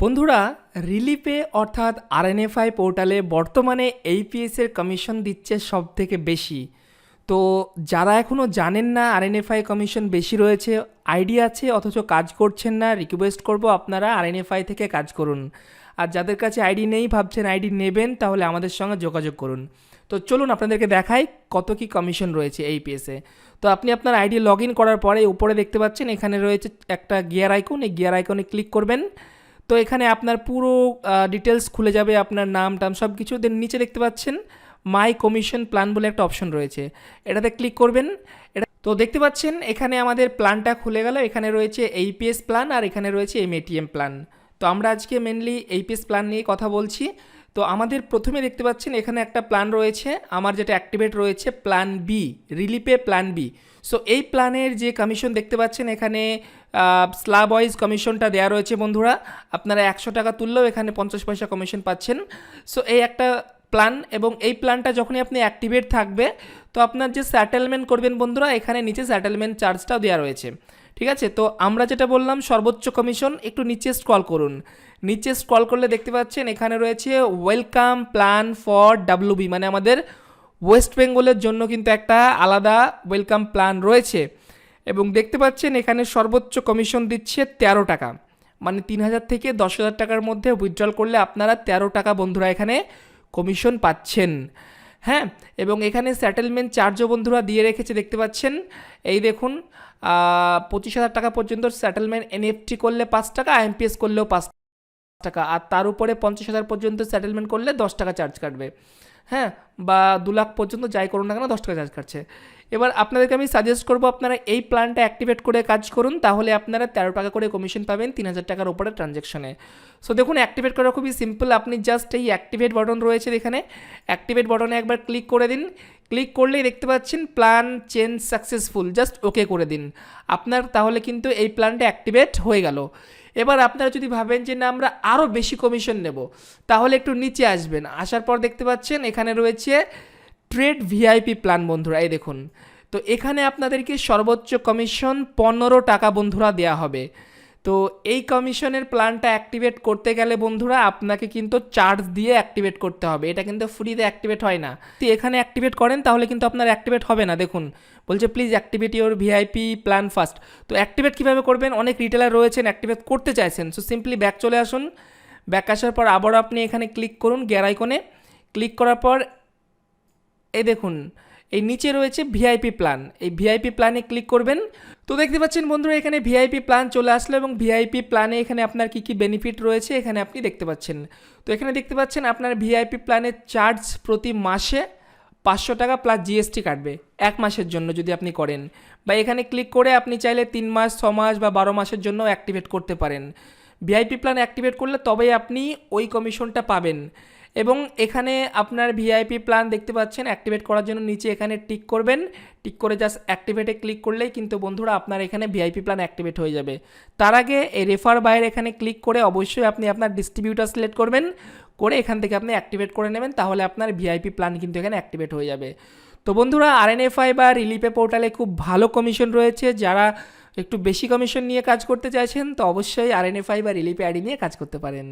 বন্ধুরা, রিলিপে অর্থাৎ আরএনএফআই পোর্টালে বর্তমানে এইপিএসের কমিশন দিচ্ছে সব থেকে বেশি। তো যারা এখনও জানেন না আরএনএফআই কমিশন বেশি রয়েছে আইডিয়া আছে, অথচ কাজ করছেন না, রিকোয়েস্ট করব আপনারা আরএনএফআই থেকে কাজ করুন। আর যাদের কাছে আইডি নেই, ভাবছেন আইডি নেবেন, তাহলে আমাদের সঙ্গে যোগাযোগ করুন। তো চলুন আপনাদেরকে দেখাই কত কি কমিশন রয়েছে এই পিএসে তো আপনি আপনার আইডি লগ ইন করার পরে উপরে দেখতে পাচ্ছেন, এখানে রয়েছে একটা গিয়ার আইকন, এই গিয়ার আইকনে ক্লিক করবেন। তো এখানে আপনার পুরো ডিটেলস খুলে যাবে আপনার নাম, টাম সব কিছু দেন নিচে দেখতে পাচ্ছেন মাই কমিশন প্ল্যান বলে একটা অপশন রয়েছে। এটাতে ক্লিক করবেন। এটা তো দেখতে পাচ্ছেন, এখানে আমাদের প্ল্যানটা খুলে গেল। এখানে রয়েছে এইপিএস প্ল্যান আর এখানে রয়েছে এমএটিএম প্ল্যান তো আমরা আজকে মেনলি এইপিএস প্ল্যান নিয়ে কথা বলছি। তো আমাদের প্রথমে দেখতে পাচ্ছেন এখানে একটা প্ল্যান রয়েছে। আমার যেটা অ্যাক্টিভেট রয়েছে প্ল্যান বি রিলিপে প্ল্যান বি সো এই প্ল্যানের যে কমিশন দেখতে পাচ্ছেন এখানে স্ল্যাব ওয়াইজ কমিশনটা দেওয়া রয়েছে বন্ধুরা। আপনারা একশো টাকা তুললেও এখানে পঞ্চাশ পয়সা কমিশন পাচ্ছেন। সো এই একটা প্ল্যান এবং এই প্ল্যানটা যখনই আপনি অ্যাক্টিভেট থাকবে, তো আপনার যে স্যাটেলমেন্ট করবেন বন্ধুরা, এখানে নিচে স্যাটেলমেন্ট চার্জটাও দেওয়া রয়েছে। ঠিক আছে? তো আমরা যেটা বললাম, সর্বোচ্চ কমিশন, একটু নিচে স্ক্রল করুন। নিচে স্ক্রল করলে দেখতে পাচ্ছেন, এখানে রয়েছে ওয়েলকাম প্ল্যান ফর ডাব্লুবি মানে আমাদের ওয়েস্ট বেঙ্গলের জন্য কিন্তু একটা আলাদা ওয়েলকাম প্ল্যান রয়েছে। এবং দেখতে পাচ্ছেন, এখানে সর্বোচ্চ কমিশন দিচ্ছে তেরো টাকা। মানে তিন হাজার থেকে দশ হাজার টাকার মধ্যে উইথড্রল করলে আপনারা তেরো টাকা বন্ধুরা এখানে কমিশন পাচ্ছেন। হ্যাঁ এবং এখানে স্যাটেলমেন্ট চার্জও বন্ধুরা দিয়ে রেখেছে, দেখতে পাচ্ছেন? এই দেখুন পঁচিশ হাজার টাকা পর্যন্ত সেটেলমেন্ট এনএফটি করলে পাঁচ টাকা আইএমপিএস করলেও পাঁচ টাকা, আর তার উপরে পঞ্চাশ হাজার পর্যন্ত স্যাটেলমেন্ট করলে দশ টাকা চার্জ কাটবে। হ্যাঁ বা দু লাখ পর্যন্ত যাই করুন না কেন দশ টাকা চার্জ কাটছে। এবার আপনাদেরকে আমি সাজেস্ট করব, আপনারা এই প্ল্যানটা অ্যাক্টিভেট করে কাজ করুন, তাহলে আপনারা তেরো টাকা করে কমিশন পাবেন তিন হাজার টাকার ওপরে ট্রানজ্যাকশনে সো দেখুন অ্যাক্টিভেট করা খুবই সিম্পল আপনি জাস্ট এই অ্যাক্টিভেট বটন রয়েছে এখানে। অ্যাক্টিভেট বটনে একবার ক্লিক করে দিন। ক্লিক করলেই দেখতে পাচ্ছেন plan change successful just okay করে দিন। আপনার তাহলে কিন্তু এই প্ল্যানটা অ্যাক্টিভেট হয়ে গেল। এবার আপনারা যদি ভাবেন যে, না, আমরা আরও বেশি কমিশন নেব, তাহলে একটু নিচে আসবেন। আসার পর দেখতে পাচ্ছেন এখানে রয়েছে ট্রেড ভিআইপি প্ল্যান বন্ধুরা, এই দেখুন। তো এখানে আপনাদেরকে সর্বোচ্চ কমিশন পনেরো টাকা, বন্ধুরা দেওয়া হবে। তো এই কমিশনের প্ল্যানটা অ্যাক্টিভেট করতে গেলে, বন্ধুরা, আপনাকে কিন্তু চার্জ দিয়ে অ্যাক্টিভেট করতে হবে। এটা কিন্তু ফ্রিতে অ্যাক্টিভেট হয় না। যদি এখানে অ্যাক্টিভেট করেন, তাহলে কিন্তু আপনার অ্যাক্টিভেট হবে না। দেখুন, বলছে please activate your VIP plan first তো অ্যাক্টিভেট কীভাবে করবেন? অনেক রিটেলার রয়েছেন অ্যাক্টিভেট করতে চাইছেন। সো সিম্পলি ব্যাক চলে আসুন। ব্যাক আসার পর আবারও আপনি এখানে ক্লিক করুন গিয়ার ক্লিক করার পর এই দেখুন, এই নিচে রয়েছে ভিআইপি প্ল্যান এই ভিআইপি প্ল্যানে ক্লিক করবেন। তো দেখতে পাচ্ছেন বন্ধুরা, এখানে ভিআইপি প্ল্যান চলে আসলো এবং ভিআইপি প্ল্যানে এখানে আপনার কী কী বেনিফিট রয়েছে এখানে আপনি দেখতে পাচ্ছেন। তো এখানে দেখতে পাচ্ছেন আপনার ভিআইপি প্ল্যানের চার্জ প্রতি মাসে পাঁচশো টাকা প্লাস জিএসটি কাটবে এক মাসের জন্য যদি আপনি করেন। বা এখানে ক্লিক করে আপনি চাইলে তিন মাস, ছ মাস বা বারো মাসের জন্য অ্যাক্টিভেট করতে পারেন। ভিআইপি প্ল্যান অ্যাক্টিভেট করলে তবেই আপনি ওই কমিশনটা পাবেন। এবং এখানে আপনার ভিআইপি প্ল্যান দেখতে পাচ্ছেন অ্যাক্টিভেট করার জন্য নিচে এখানে টিক করবেন। টিক করে জাস্ট অ্যাক্টিভেটে ক্লিক করলেই কিন্তু বন্ধুরা আপনার এখানে ভিআইপি প্ল্যান অ্যাক্টিভেট হয়ে যাবে। তার আগে এই রেফার বাইরে এখানে ক্লিক করে অবশ্যই আপনি আপনার ডিস্ট্রিবিউটার সিলেক্ট করবেন। করে এখান থেকে আপনি অ্যাক্টিভেট করে নেবেন, তাহলে আপনার ভিআইপি প্ল্যান কিন্তু এখানে অ্যাক্টিভেট হয়ে যাবে। তো বন্ধুরা আরএনএফআই বা রিলিপে পোর্টালে খুব ভালো কমিশন রয়েছে। যারা একটু বেশি কমিশন নিয়ে কাজ করতে চাইছেন, তো অবশ্যই আরএনএফআই বা রিলিপে আইডি নিয়ে কাজ করতে পারেন।